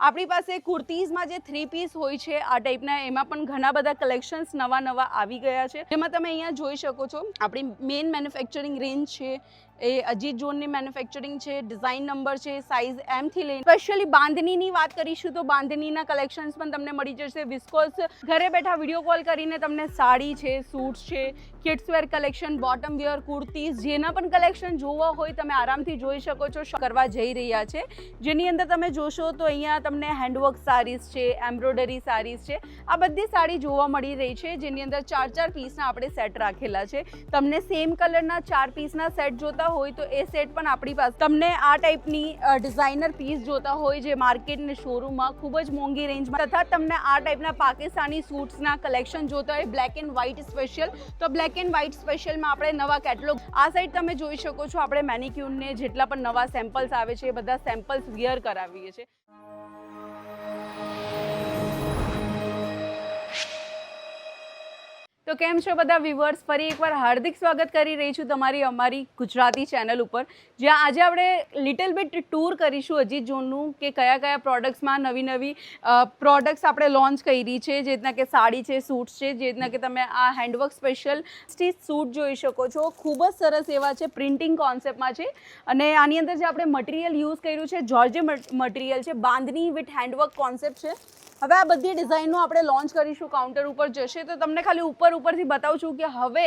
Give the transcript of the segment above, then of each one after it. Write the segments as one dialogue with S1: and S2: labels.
S1: આપણી પાસે કુર્તીઝમાં જે થ્રી પીસ હોય છે, આ ટાઈપના એમાં પણ ઘણા બધા કલેક્શન્સ નવા નવા આવી ગયા છે. જેમાં તમે અહીંયા જોઈ શકો છો, આપણી મેઇન મેન્યુફેક્ચરિંગ રેન્જ છે એ અજીત ઝોનની મેન્યુફેક્ચરિંગ છે ડિઝાઇન નંબર છે સાઇઝ એમથી લઈને. સ્પેશિયલી બાંધણીની વાત કરીશું તો બાંધણીના કલેક્શન્સ પણ તમને મળી જશે. વિસ્કોસ ઘરે બેઠા વીડિયો કોલ કરીને તમને સાડી છે સૂટ્સ છે kids wear collection bottom wear kurtis, જેના પણ કલેક્શન જોવા હોય તમે આરામથી જોઈ શકો છો કરવા જઈ રહ્યા છે. જેની અંદર તમે જોશો તો અહીંયા તમને હેન્ડવર્ક સારીઝ છે એમ્બ્રોઇડરી સારીઝ છે, આ બધી સાડી જોવા મળી રહી છે. જેની અંદર ચાર ચાર પીસના આપણે સેટ રાખેલા છે. તમને સેમ કલરના ચાર પીસના સેટ જોતા હોય તો એ સેટ પણ આપણી પાસે. તમને આ ટાઈપની ડિઝાઇનર પીસ જોતા હોય જે માર્કેટ ને શોરૂમમાં ખૂબ જ મોંઘી રેન્જમાં તથા તમને આ ટાઈપના પાકિસ્તાની સૂટ્સના કલેક્શન જોતા હોય બ્લેક એન્ડ વ્હાઇટ સ્પેશિયલ તો બ્લેક એન્ડ વ્હાઇટ સ્પેશિયલમાં આપણે નવા કેટલોગ આ સાઈડ તમે જોઈ શકો છો, આપણે મેનિક્યુરને જેટલા પણ નવા સેમ્પલ્સ આવે છે, એ બધા સેમ્પલ્સ વિયર કરાવીએ છીએ. તો કેમ છો બધા વ્યુઅર્સ ફરી એકવાર હાર્દિક સ્વાગત કરી રહી છું તમારી અમારી ગુજરાતી ચેનલ ઉપર. જ્યાં આજે આપણે લિટલ બિટ ટૂર કરીશું અજીત ઝોનનું કે કયા કયા પ્રોડક્ટ્સમાં નવી નવી પ્રોડક્ટ્સ આપણે લોન્ચ કરી છે, જે રીતના કે સાડી છે સૂટ્સ છે, જે રીતના કે તમે આ હેન્ડવર્ક સ્પેશિયલ સ્ટીચ સૂટ જોઈ શકો છો. ખૂબ જ સરસ એવા છે પ્રિન્ટિંગ કોન્સેપ્ટમાં છે. અને આની અંદર જે આપણે મટીરિયલ યુઝ કર્યું છે જોર્જે મટીરિયલ છે, બાંધણી વિથ હેન્ડવર્ક કોન્સેપ્ટ છે. હવે આ બધી ડિઝાઇનો આપણે લોન્ચ કરીશું કાઉન્ટર ઉપર જશે, તો તમને ખાલી ઉપર ઉપરથી બતાવું છું કે હવે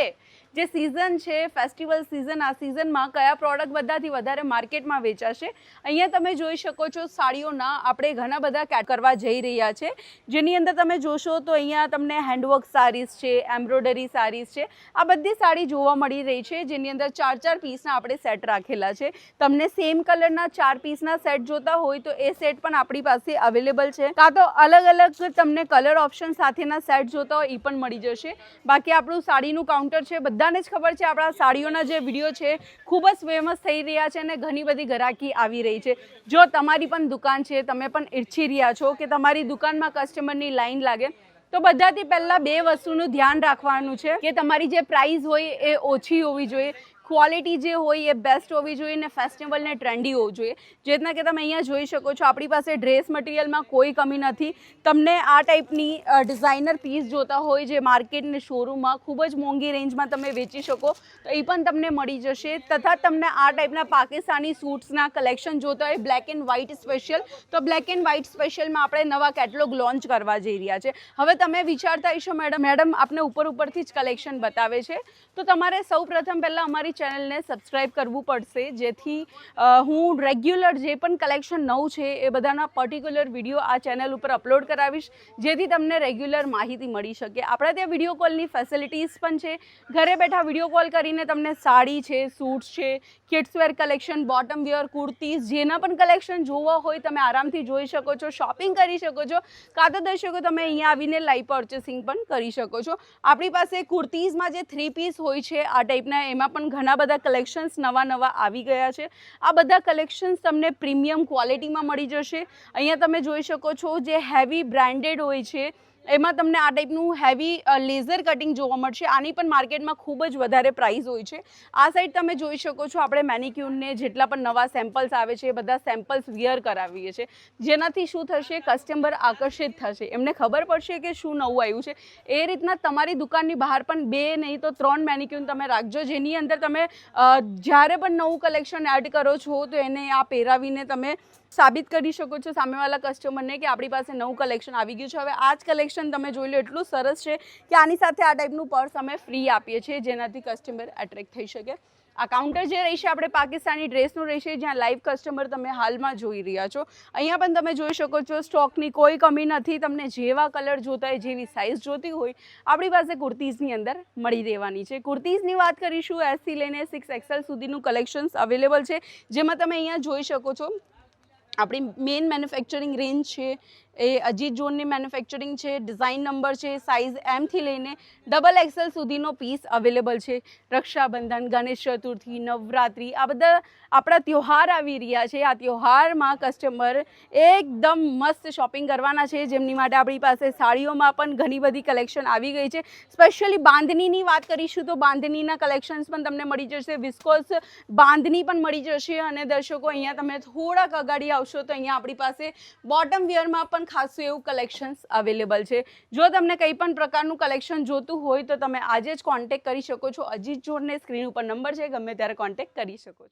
S1: જે સિઝન છે ફેસ્ટિવલ સિઝન આ સિઝનમાં કયા પ્રોડક્ટ બધાથી વધારે માર્કેટમાં વેચાશે, અહીંયા તમે જોઈ શકો છો સાડીઓના આપણે ઘણા બધા કેટ કરવા જઈ રહ્યા છે. જેની અંદર તમે જોશો તો અહીંયા તમને હેન્ડવર્ક સારીઝ છે એમ્બ્રોડરી સારીઝ છે, આ બધી સાડી જોવા મળી રહી છે, જેની અંદર ચાર ચાર પીસના આપણે સેટ રાખેલા છે. તમને સેમ કલરના ચાર પીસના સેટ જોતા હોય તો એ સેટ પણ આપણી પાસે અવેલેબલ છે. કાં તો અલગ અલગ તમને કલર ઓપ્શન સાથેના સેટ જોતા હોય એ પણ મળી જશે. બાકી આપણું સાડીનું કાઉન્ટર છે બધાને જ ખબર છે, આપણા સાડીઓના જે વીડિયો છે, ખૂબ જ ફેમસ થઈ રહ્યા છે અને ઘણી બધી ગ્રાહકી આવી રહી છે. જો તમારી પણ દુકાન છે, તમે પણ ઈચ્છી રહ્યા છો કે તમારી દુકાનમાં કસ્ટમરની લાઈન લાગે, તો બધાથી પહેલાં બે વસ્તુનું ધ્યાન રાખવાનું છે કે તમારી જે પ્રાઇસ હોય એ ઓછી હોવી જોઈએ ક્વોલિટી જે હોય એ બેસ્ટ હોવી જોઈએ ને ફેસ્ટિવલને ટ્રેન્ડી હોવું જોઈએ. જે રીતના કે તમે અહીંયા જોઈ શકો છો, આપણી પાસે ડ્રેસ મટીરિયલમાં કોઈ કમી નથી. તમને આ ટાઈપની ડિઝાઇનર પીસ જોતા હોય જે માર્કેટને શોરૂમમાં ખૂબ જ મોંઘી રેન્જમાં તમે વેચી શકો, તો એ પણ તમને મળી જશે. તથા તમને આ ટાઈપના પાકિસ્તાની સૂટ્સના કલેક્શન જોતા હોય બ્લેક એન્ડ વ્હાઇટ સ્પેશિયલ તો બ્લેક એન્ડ વ્હાઇટ સ્પેશિયલમાં આપણે નવા કેટલોગ લોન્ચ કરવા જઈ રહ્યા છે. હવે તમે વિચારતા હશો, મેડમ મેડમ, આપને ઉપર ઉપરથી જ કલેક્શન બતાવે છે. તો તમારે સૌ પ્રથમ પહેલાં અમારી ચેનલને સબસ્ક્રાઈબ કરવું પડશે. જેથી હું રેગ્યુલર જે પણ કલેક્શન નવું છે, એ બધાના પર્ટિક્યુલર વીડિયો આ ચેનલ ઉપર અપલોડ કરાવીશ, જેથી તમને રેગ્યુલર માહિતી મળી શકે. આપણા ત્યાં વીડિયો કોલની ફેસિલિટીઝ પણ છે. ઘરે બેઠા વીડિયો કોલ કરીને તમને સાડી છે સૂટ્સ છે kidswear collection bottom wear kurtis જેના પણ કલેક્શન જોવા હોય તમે આરામથી જોઈ શકો છો શોપિંગ કરી શકો છો, કાં તો દર્શકો તમે અહીંયા આવીને લાઈવ પર્ચેસિંગ પણ કરી શકો છો. આપણી પાસે કુર્તીઝમાં જે થ્રી પીસ હોય છે, આ ટાઈપના એમાં પણ ઘણા બધા કલેક્શન્સ નવા નવા આવી ગયા છે. આ બધા કલેક્શન્સ તમને પ્રીમિયમ ક્વોલિટીમાં મળી જશે. અહીંયા તમે જોઈ શકો છો જે હેવી બ્રાન્ડેડ હોય છે એમાં તમને આ ટાઈપનું હેવી લેઝર કટિંગ જોવા મળશે. આની પણ માર્કેટમાં ખૂબ જ વધારે પ્રાઇસ હોય છે. આ સાઈડ તમે જોઈ શકો છો, આપણે મેનિક્યુરને જેટલા પણ નવા સેમ્પલ્સ આવે છે, એ બધા સેમ્પલ્સ વિયર કરાવીએ છીએ. જેનાથી શું થશે? કસ્ટમર આકર્ષિત થશે. એમને ખબર પડશે કે શું નવું આવ્યું છે. એ રીતના તમારી દુકાનની બહાર પણ બે નહીં તો ત્રણ મેનિક્યુર તમે રાખજો. જેની અંદર તમે જ્યારે પણ નવું કલેક્શન એડ કરો છો, તો એને આ પહેરાવીને તમે સાબિત કરી શકો છો સામેવાળા કસ્ટમરને કે આપણી પાસે નવું કલેક્શન આવી ગયું છે. હવે આ જ કલેક્શન તમે જોઈ લો, એટલું સરસ છે કે આની સાથે આ ટાઈપનું પર્સ અમે ફ્રી આપીએ છીએ, જેનાથી કસ્ટમર એટ્રેક્ટ થઈ શકે. આ કાઉન્ટર જે રહેશે આપણે પાકિસ્તાની ડ્રેસનું રહેશે, જ્યાં લાઈવ કસ્ટમર તમે હાલમાં જોઈ રહ્યા છો. અહીંયા પણ તમે જોઈ શકો છો સ્ટોકની કોઈ કમી નથી, તમને જેવા કલર જોતા હોય, જેવી સાઇઝ જોતી હોય, આપણી પાસે કુર્તીઝની અંદર મળી રહેવાની છે. કુર્તીઝની વાત કરીશું એસથી લઈને સિક્સ એક્સેલ સુધીનું કલેક્શન્સ અવેલેબલ છે. જેમાં તમે અહીંયા જોઈ શકો છો આપણી મેઇન મેન્યુફેક્ચરિંગ રેન્જ છે એ અજીત જોનની મેન્યુફેક્ચરિંગ છે ડિઝાઇન નંબર છે સાઇઝ એમથી લઈને ડબલ એક્સેલ સુધીનો પીસ અવેલેબલ છે. રક્ષાબંધન, ગણેશ ચતુર્થી, નવરાત્રિ, આ બધા આપણા ત્યોહાર આવી રહ્યા છે. આ ત્યોહારમાં કસ્ટમર એકદમ મસ્ત શોપિંગ કરવાના છે. જેમની માટે આપણી પાસે સાડીઓમાં પણ ઘણી બધી કલેક્શન આવી ગઈ છે. સ્પેશિયલી બાંધણીની વાત કરીશું તો બાંધણીના કલેક્શન્સ પણ તમને મળી જશે. વિસ્કોસ બાંધણી પણ મળી જશે અને દર્શકો, અહીંયા તમે થોડાક અગાડી આવશો તો અહીંયા આપણી પાસે બોટમ વેરમાં પણ ખાસું એવું કલેક્શન્સ અવેલેબલ છે. જો તમને કંઈ પણ પ્રકારનું કલેક્શન જોતું હોય તો તમે આજે જ કોન્ટેક્ટ કરી શકો છો. અજીત જોડને સ્ક્રીન ઉપર નંબર છે, ગમે ત્યારે કોન્ટેક્ટ કરી શકો છો.